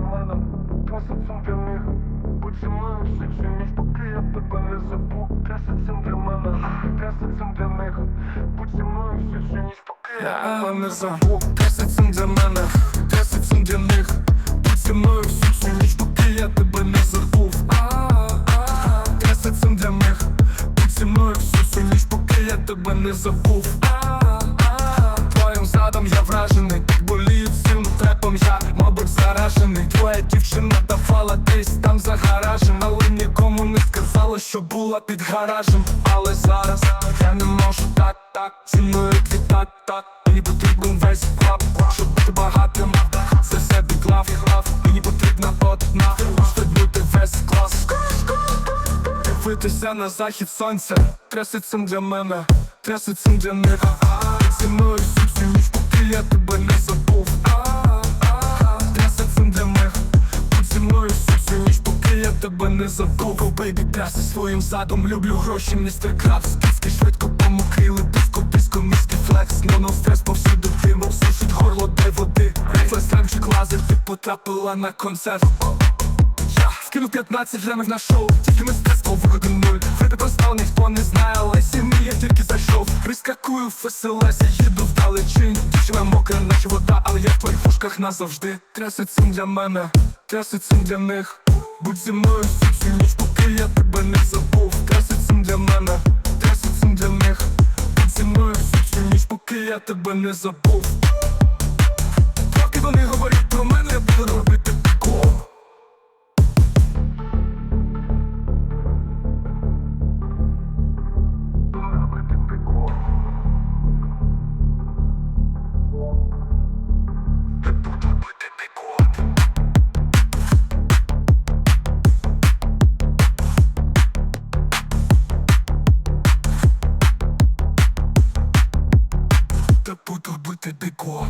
мене, траса цим для них. Будь мною всю цю ніч, поки я тебе не забув. Траса для мене, траса для них. Будь зі мною всю цю ніч, поки я тебе не забув. Траса для мене, траса для них. Будь зі мною всю цю ніч, поки я тебе не забув. Цим для них. Будь зі мною всю цю ніч, поки я тебе не забув. Твоїм задом я була під гаражем. Але зараз я не можу так, так зі мною так, так. Мені потрібен весь клап, щоб бути багатим. Це все біклав, мені потрібна одна, щоб бути весь клас. Дивитися на захід сонця, тряси для мене, тряси для них. Зі мною не забув. Бейбі, тряси своїм задом, люблю гроші, містер Крабс. Киски швидко помокрили, диско, диско, міський флекс. Моно стрес повсюди димом, сушить горло, де води. Рейфлес ремчик лазер, ти потрапила на концерт. Я скинув 15 ремів на шоу, тільки мистецтво виходу нуль Фреди простав, ніхто не знає, але сім'ї я тільки зайшов Прискакую в ФСЛС, я їду вдалечінь Дівчина мокра, наче вода, але я в твоїх пушках назавжди Тряси цим для мене, тряси цим для них Будь зі мною всю ніч, поки я тебе не забув. Тряси цим для мене, тряси цим для них. Будь зі мною всю ніч, поки я тебе не забув. Поки вони говорять про мене, Та буду бити бікот